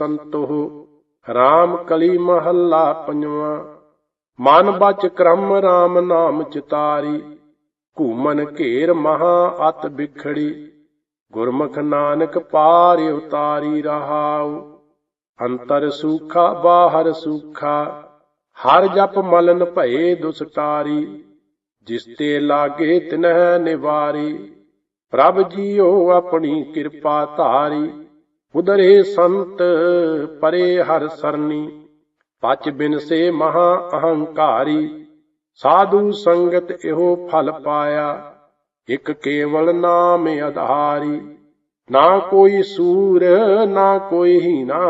ਸੰਤੋਹ RAM ਕਲੀ ਮਹੱਲਾ ਪੰਜਵਾਂ। ਮਨ ਬਚ ਕਰਮ RAM ਨਾਮ ਚਿਤਾਰੀ। ਘੂਮਨ ਘੇਰ ਮਹਾ ਅਤ ਬਿਖੜੀ। ਗੁਰਮੁਖ ਨਾਨਕ ਪਾਰ ਉਤਾਰੀ ਰਹਾਉ। ਅੰਤਰ ਸੂਖਾ, ਬਾਹਰ ਸੂਖਾ। ਹਰ ਜਪ ਮਲਨ ਭਏ ਦੁਸਟਾਰੀ। ਜਿਸ ਤੇ ਲਾਗੇ ਤਿਨਹਿ ਨਿਵਾਰੀ। ਪ੍ਰਭ ਜੀਓ ਆਪਣੀ ਕਿਰਪਾ ਧਾਰੀ। ਉਦਰੇ ਸੰਤ ਪਰੇ ਹਰ ਸਰਨੀ, ਪਚ ਬਿਨ ਸੇ ਮਹਾ ਅਹੰਕਾਰੀ। ਸਾਧੂ ਸੰਗਤ ਇਹੋ ਫਲ ਪਾਇਆ, ਇਕ ਕੇਵਲ ਨਾਮ ਆਧਾਰੀ। ਨਾ ਕੋਈ ਸੂਰ, ਨਾ ਕੋਈ ਹੀਨਾ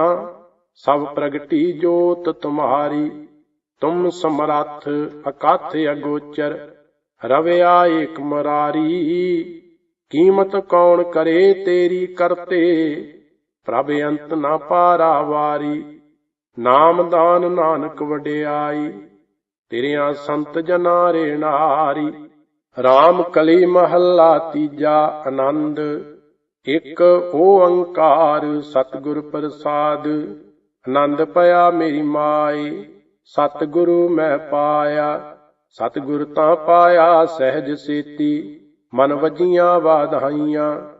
ਸਭ ਪ੍ਰਗਟੀ ਜੋਤ ਤੁਮਾਰੀ। ਤੁਮ ਸਮਰੱਥ ਅਕਥ ਅਗੋਚਰ ਰਵਿਆ ਏਕ ਮਰਾਰੀ। ਕੀਮਤ ਕੌਣ ਕਰੇ ਤੇਰੀ ਕਰਤੇ? ਪ੍ਰਭ ਅੰਤ ਨਾ ਨਾਮ ਦਾਨ ਨਾਨਕ ਵਡਿਆਈ, ਤੇਰਿਆਂ ਸੰਤ ਜਨਾ ਰੇ ਨਾਰੀ RAM ਕਲੀ ਮਹੱਲਾ ਤੀਜਾ ਆਨੰਦ, ਇੱਕ ਓੰਕਾਰ ਸਤਿਗੁਰ ਪ੍ਰਸਾਦ, ਆਨੰਦ ਪਿਆ ਮੇਰੀ ਮਾਈ, ਸਤਿਗੁਰੂ ਮੈਂ ਪਾਇਆ, ਸਤਿਗੁਰ ਤਾਂ ਪਾਇਆ ਸਹਿਜ ਸੇਤੀ, ਮਨ ਵਜੀਆਂ ਵਾਧਾਈਆਂ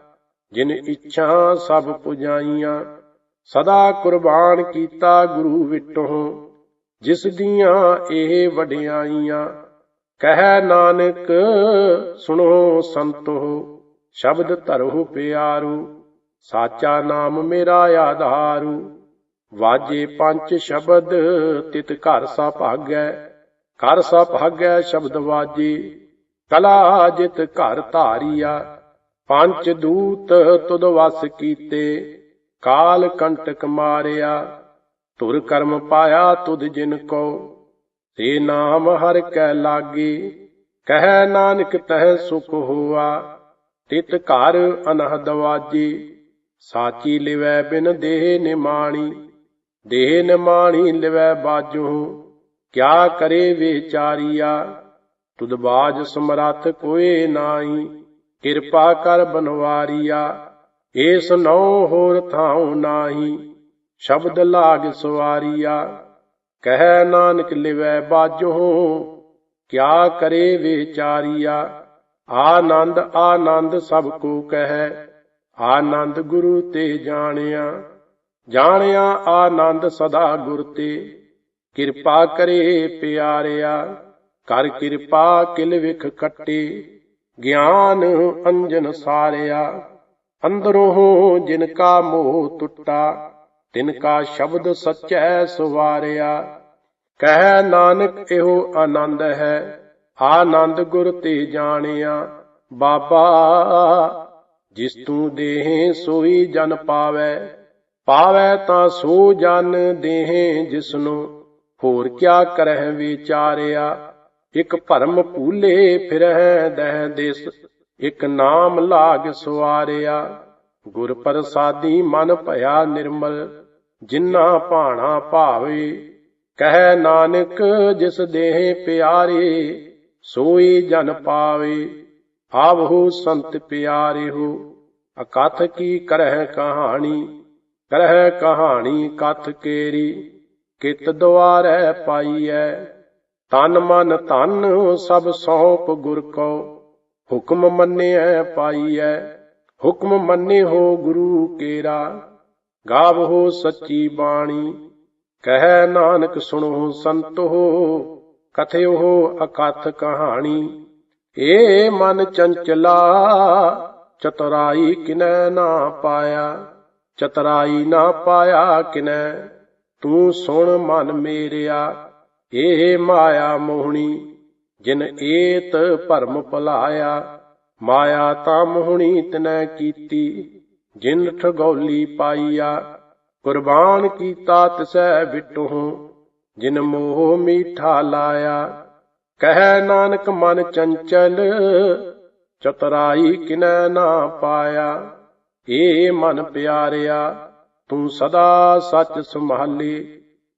ਜਿਨ ਇੱਛਾ ਸਭ ਪੁਜਾਈਆਂ, ਸਦਾ ਕੁਰਬਾਨ ਕੀਤਾ ਗੁਰੂ ਵਿਟੋਂ, ਜਿਸ ਦੀਆਂ ਇਹ ਵਡਿਆਈਆਂ। ਕਹਿ ਨਾਨਕ, ਸੁਣੋ ਸੰਤੋ, ਸ਼ਬਦ ਧਰੋ ਪਿਆਰੂ, ਸਾਚਾ ਨਾਮ ਮੇਰਾ ਆਧਾਰੂ। ਵਾਜੇ ਪੰਜ ਸ਼ਬਦ, ਤਿਤ ਘਰ ਸਾ ਭਾਗੈ, ਘਰ ਸਾ ਭਾਗੈ ਸ਼ਬਦ ਵਾਜੇ, ਕਲਾ ਜਿਤ ਘਰ ਧਾਰੀਆ। ਪੰਜ ਦੂਤ ਤੁਧ ਵਸ ਕੀਤੇ, ਕਾਲ ਕੰਟਕ ਮਾਰਿਆ। ਧੁਰ ਕਰਮ ਪਾਇਆ ਤੁਧ ਜਿਨ ਕੋ, ਤੇ ਨਾਮ ਹਰ ਕੈ ਲਾਗੇ। ਕਹਿ ਨਾਨਕ ਤਹਿ ਸੁਖ ਹੋਆ, ਤਿਤ ਘਰ ਅਨਹਦ ਵਾਜੀ ਸਾਚੀ ਲਿਵੈ ਬਿਨ ਦੇਹ ਨਿਮਾਣੀ ਦੇਹ ਨਿਮਾਣੀ ਲਿਵੈ ਬਾਜੂ। ਕਿਆ ਕਰੇ ਵਿਚਾਰੀਆ, ਤੁਧ ਬਾਜ ਸਮਰੱਥ ਕੋਏ ਨਾਹੀ। ਕਿਰਪਾ ਕਰ ਬਨਵਾਰੀਆ ਏਸ ਨਉ ਹੋਰ ਥਾਉ ਨਾਹੀ, ਸ਼ਬਦ ਲਾਗ ਸਵਾਰੀਆ। ਕਹਿ ਨਾਨਕ ਲਿਵੈ ਬਾਜੋ, ਕਿਆ ਕਰੇ ਵਿਚਾਰੀਆ। ਆਨੰਦ ਆਨੰਦ ਸਭ ਕੋ ਕਹੈ, ਆਨੰਦ ਗੁਰੂ ਤੇ ਜਾਣਿਆ। ਜਾਣਿਆ ਆਨੰਦ ਸਦਾ ਗੁਰ ਤੇ। ਕਿਰਪਾ ਕਰੇ ਪਿਆਰਿਆ, ਕਰ ਕਿਰਪਾ ਕਿਲ ਵਿਖ ਕੱਟੇ। ਗਿਆਨ ਅੰਜਨ ਸਾਰਿਆ। ਅੰਦਰੋਂ ਜਿਨ ਕਾ ਮੋਹ ਟੁੱਟਾ, ਤਿਨ ਕਾ ਸ਼ਬਦ ਸਚੈ ਸਵਾਰਿਆ। ਕਹਿ ਨਾਨਕ, ਇਹੋ ਆਨੰਦ ਹੈ, ਆਨੰਦ ਗੁਰ ਤੇ ਜਾਣਿਆ। ਬਾਬਾ, ਜਿਸ ਤੂੰ ਦੇਹ ਸੋਈ ਜਨ ਪਾਵੈ ਪਾਵੈ ਤਾਂ ਸੋ ਜਨ ਦੇਹ ਜਿਸਨੂੰ ਹੋਰ ਕਿਆ ਕਰਹਿ ਵਿਚਾਰਿਆ। ਇਕ ਭਰਮ ਭੂਲੇ ਫਿਰਹਿ ਦਹਿ ਦੇਸ, ਇਕ ਨਾਮ ਲਾਗ ਸਵਾਰਿਆ ਗੁਰ ਪ੍ਰਸਾਦੀ ਮਨ ਭਇਆ ਨਿਰਮਲ ਜਿਨ੍ਹਾਂ ਭਾਣਾ ਭਾਵੇ, ਕਹਿ ਨਾਨਕ ਜਿਸ ਦੇਹ ਪਿਆਰੇ, ਸੋਈ ਜਨ ਪਾਵੇ, ਆਵਹੂ ਸੰਤ ਪਿਆਰੇ ਹੋ ਅਕਥ ਕੀ ਕਰਹਿ ਕਹਾਣੀ ਕਰਹਿ ਕਹਾਣੀ ਕਥ ਕੇਰੀ, ਕਿਤ ਦੁਆਰੈ ਪਾਈਐ ਤਨ ਮਨ ਧਨ, ਸਭ ਸੌਂਪ ਗੁਰ ਕੋ ਹੁਕਮ ਮੰਨਿਐ, ਪਾਈਐ। ਹੁਕਮ ਮੰਨੇ ਹੋ ਗੁਰੂ ਕੇਰਾ। ਗਾਵਹੋ ਸੱਚੀ ਬਾਣੀ। ਕਹਿ ਨਾਨਕ ਸੁਣੋ ਸੰਤੋ ਕਥਿਓ ਅਕਥ ਕਹਾਣੀ। ਏ ਮਨ ਚੰਚਲਾ, ਚਤੁਰਾਈ ਕਿਨੈ ਨਾ ਪਾਇਆ। ਚਤਰਾਈ ਨਾ ਪਾਇਆ ਕਿਨੈ, ਤੂੰ ਸੁਣ ਮਨ ਮੇਰਿਆ। ਏ ਮਾਇਆ ਮੋਹਣੀ, ਜਿਨ ਏਤ ਭਰਮ ਭੁਲਾਇਆ, ਮਾਇਆ ਤਾਂ ਮੋਹਣੀ ਤਨੈ ਕੀਤੀ, ਜਿਨ ਠਗੋਲੀ ਪਾਈਆ, ਕੁਰਬਾਨ ਕੀਤਾ ਤਿਸੈ ਵਿਟਹੁ, ਜਿਨ ਮੋਹ ਮੀਠਾ ਲਾਇਆ। ਕਹਿ ਨਾਨਕ ਮਨ ਚੰਚਲ, ਚਤਰਾਈ ਕਿਨੈ ਨਾ ਪਾਇਆ। ਏ ਮਨ ਪਿਆਰਿਆ, ਤੂੰ ਸਦਾ ਸੱਚ ਸੰਭਾਲੇ।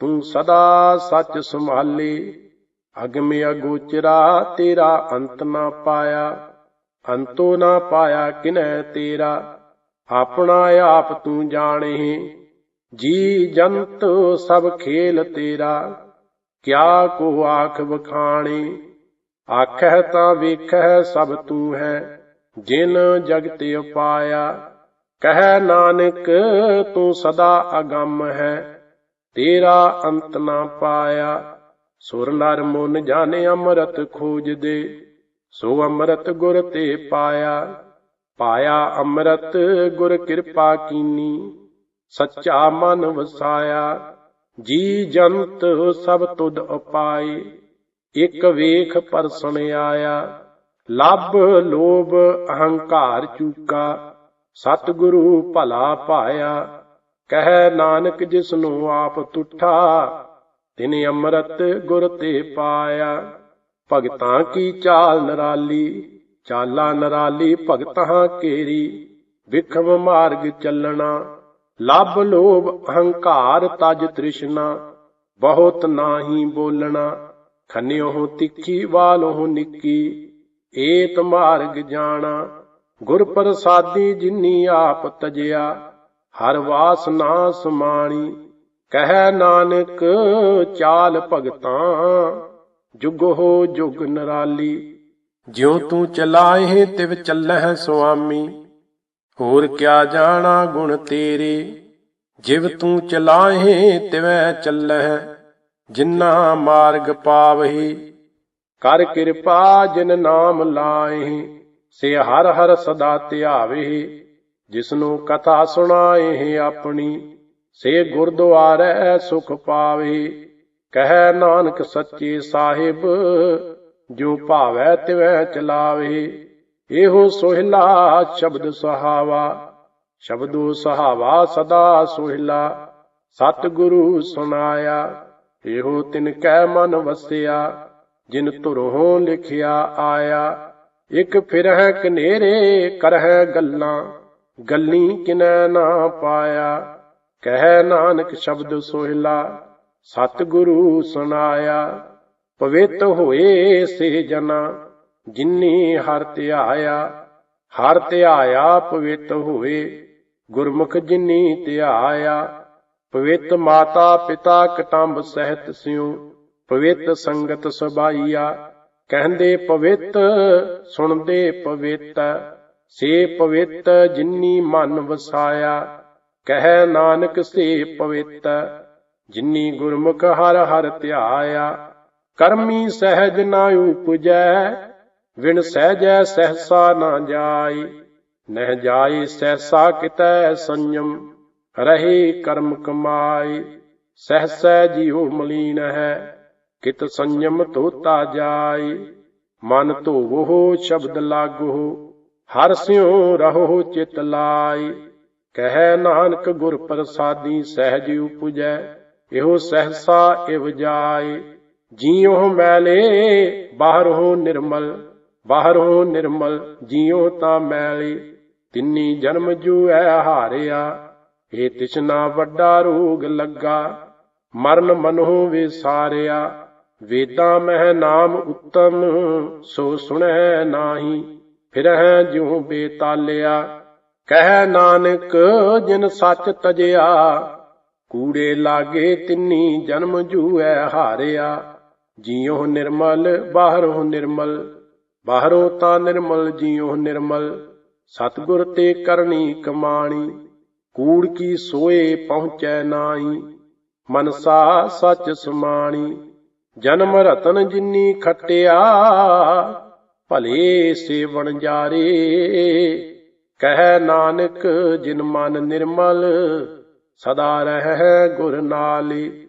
ਤੂੰ ਸਦਾ ਸੱਚ ਸੰਭਾਲੇ, ਅਗਮੇ ਅਗੋਚਰਾ ਤੇਰਾ ਅੰਤ ਨਾ ਪਾਇਆ, ਅੰਤੋ ਨਾ ਪਾਇਆ ਕਿਨੈ ਤੇਰਾ, ਆਪਣਾ ਆਪ ਤੂੰ ਜਾਣੇ, ਜੀ ਜੰਤ ਸਭ ਖੇਲ ਤੇਰਾ, ਕਿਆ ਕੋ ਆਖ ਵਖਾਣੇ, ਆਖਹਿ ਤਾਂ ਵੇਖਹਿ ਸਭ ਤੂੰ ਹੈ, ਜਿਨ ਜਗਤ ਪਾਇਆ ਕਹਿ ਨਾਨਕ ਤੂੰ ਸਦਾ ਅਗੰਮ ਹੈ। ਤੇਰਾ ਅੰਤ ਨਾ ਪਾਇਆ। ਸੁਰ ਨਰ ਮਨ ਜਾਣੇ ਅੰਮ੍ਰਿਤ ਖੋਜਦੇ, ਸੋ ਅੰਮ੍ਰਿਤ ਗੁਰ ਤੇ ਪਾਇਆ। ਪਾਇਆ ਅੰਮ੍ਰਿਤ ਗੁਰ ਕਿਰਪਾ ਕੀਨੀ, ਸੱਚਾ ਮਨ ਵਸਾਇਆ। ਜੀ ਜੰਤ ਸਭ ਤੁਧ ਉਪਾਏ, ਇਕ ਵੇਖ ਪਰਸਣ ਆਇਆ ਲੱਭ ਲੋਭ ਅਹੰਕਾਰ ਚੂਕਾ, ਸਤਿਗੁਰੂ ਭਲਾ ਪਾਇਆ। ਕਹਿ ਨਾਨਕ ਜਿਸਨੂੰ ਆਪ ਤੁਠਾ, ਤਿਨ ਅੰਮ੍ਰਿਤ ਗੁਰ ਤੇ ਪਾਇਆ। ਭਗਤਾਂ ਕੀ ਚਾਲ ਨਰਾਲੀ, ਚਾਲਾ ਨਰਾਲੀ ਭਗਤਾਂ ਕੇਰੀ। ਵਿਖਮ ਮਾਰਗ ਚੱਲਣਾ ਲੱਭ ਲੋਭ ਅਹੰਕਾਰ ਤਜ ਤ੍ਰਿਸ਼ਨਾ। ਬਹੁਤ ਨਾਹੀ ਬੋਲਣਾ ਖੰਨਿਓ ਤਿੱਖੀ ਵਾਲੋਂ ਨਿੱਕੀ। ਏਤ ਮਾਰਗ ਜਾਣਾ, ਗੁਰ ਪ੍ਰਸਾਦੀ ਜਿਨੀ ਆਪ ਤਜਿਆ। ਹਰ ਵਾਸ ਨਾ ਸਮਾਣੀ, ਕਹਿ ਨਾਨਕ ਚਾਲ ਭਗਤਾਂ, ਜੁਗ ਹੋ ਜੁਗ ਨਰਾਲੀ, ਜਿਉ ਤੂੰ ਚਲਾਏ ਤਿਵ ਚੱਲਹਿ ਸੁਆਮੀ, ਹੋਰ ਕਿਆ ਜਾਣਾ ਗੁਣ ਤੇਰੇ, ਜਿਵ ਤੂੰ ਚਲਾਏ ਤਿਵੈ ਚੱਲਹਿ, ਜਿਨਾ ਮਾਰਗ ਪਾਵਹੀ, ਕਰ ਕਿਰਪਾ ਜਿਨ ਨਾਮ ਲਾਏ ਸੇ ਹਰ ਹਰ ਸਦਾ ਧਿਆਵੇ ਜਿਸਨੂੰ ਕਥਾ ਸੁਣਾਏ ਆਪਣੀ, ਸੇ ਗੁਰਦੁਆਰੇ ਸੁਖ ਪਾਵੇ। ਕਹਿ ਨਾਨਕ ਸੱਚੇ ਸਾਹਿਬ, ਜੋ ਭਾਵੈ ਤਿਵੈ ਚਲਾਵੇ। ਇਹੋ ਸੋਹਿਲਾ ਸ਼ਬਦ ਸਹਾਵਾ। ਸ਼ਬਦੋ ਸਹਾਵਾ ਸਦਾ ਸੋਹਿਲਾ। ਸਤਿਗੁਰੂ ਸੁਨਾਇਆ ਇਹੋ ਤਿਨ ਕੈ ਮਨ ਵਸਿਆ। ਜਿਨ ਧੁਰੋਂ ਲਿਖਿਆ ਆਇਆ, ਇਕ ਫਿਰਹਿ ਕਨੇਰੇ ਕਰਹਿ ਗੱਲਾਂ। ਗੱਲੀ ਕਿਨੈ ਨਾ ਪਾਇਆ? ਕਹਿ ਨਾਨਕ ਸ਼ਬਦ ਸੋਹਿਲਾ, ਸਤਿਗੁਰੂ ਸੁਨਾਇਆ ਪਵਿੱਤ ਹੋਏ ਸੇ ਜਨਾ, ਜਿਨੀ ਹਰ ਧਿਆਇਆ ਹਰ ਧਿਆਇਆ ਪਵਿੱਤ ਹੋਏ, ਗੁਰਮੁਖ ਜਿਨੀ ਧਿਆਇਆ ਪਵਿੱਤ ਮਾਤਾ ਪਿਤਾ ਕਟੰਬ ਸਹਿਤ ਸਿਉ, ਪਵਿੱਤ ਸੰਗਤ ਸਬਾਈਆ ਕਹਿੰਦੇ ਪਵਿੱਤ, ਸੁਣਦੇ ਪਵਿੱਤ। ਸੇ ਪਵਿੱਤ ਜਿਨੀ ਮਨ ਵਸਾਇਆ, ਕਹਿ ਨਾਨਕ ਸੇ ਪਵਿੱਤ, ਜਿਨੀ ਗੁਰਮੁਖ ਹਰ ਹਰ ਧਿਆਇਆ। ਕਰਮੀ ਸਹਿਜ ਨਾ ਉਪਜੈ, ਵਿਣ ਸਹਿਜੈ ਸਹਸਾ ਨਾ ਜਾਈ ਨਹਿ ਜਾਈ ਸਹਸਾ ਕਿਤੈ ਸੰਜਮ ਰਹੇ ਕਰਮ ਕਮਾਈ ਸਹਸੈ ਜੀਉ ਮਲੀਨ ਹੈ, ਕਿਤ ਸੰਯਮ ਤੋਤਾ ਜਾਏ। ਮਨ ਧੋਵੋ ਸ਼ਬਦ ਲਾਗੋ ਹਰ ਸਿਉ ਰਹੋ ਚਿਤ ਲਾਈ। ਕਹਿ ਨਾਨਕ ਗੁਰ ਪ੍ਰਸਾਦੀ ਸਹਿਜ ਉਪਜੈ, ਇਹੋ ਸਹਸਾ ਇਵ ਜਾਏ। ਜੀਉ ਮੈਲੇ, ਬਾਹਰੋਂ ਨਿਰਮਲ ਬਾਹਰੋਂ ਨਿਰਮਲ ਜੀਉ ਤਾਂ ਮੈਲੇ। ਤਿੰਨੀ ਜਨਮ ਜੂਐ ਹਾਰਿਆ, ਇਹ ਤਿਸਨਾ ਵੱਡਾ ਰੋਗ ਲੱਗਾ। ਮਰਨ ਮਨੋ ਵਿਸਾਰਿਆ, ਵੇਦਾਂ ਮਹਿ ਨਾਮ ਉੱਤਮ, ਸੋ ਸੁਣੈ ਨਾਹੀ। ਫਿਰਹਿ ਜਿਉ ਬੇਤਾਲਿਆ, ਕਹਿ ਨਾਨਕ ਜਿਨ ਸੱਚ ਤਜਿਆ, ਕੂੜੇ ਲਾਗੇ ਤਿੰਨੀ ਜਨਮ ਜੂਐ ਹਾਰਿਆ, ਜਿਉ ਨਿਰਮਲ ਬਾਹਰੋਂ ਨਿਰਮਲ, ਬਾਹਰੋਂ ਤਾਂ ਨਿਰਮਲ, ਜੀਉ ਨਿਰਮਲ, ਸਤਿਗੁਰ ਤੇ ਕਰਨੀ ਕਮਾਣੀ, ਕੂੜ ਕੀ ਸੋਏ ਪਹੁੰਚੈ ਨਾਹੀ, ਮਨਸਾ ਸੱਚ ਸਮਾਣੀ, ਜਨਮ ਰਤਨ ਜਿਨੀ ਖਟਿਆ ਭਲੇ ਸੇਵਣ ਜਾਰੇ। ਕਹਿ ਨਾਨਕ ਜਿਨ ਮਨ ਨਿਰਮਲ ਸਦਾ ਰਹਿ ਗੁਰ ਨਾਲੇ।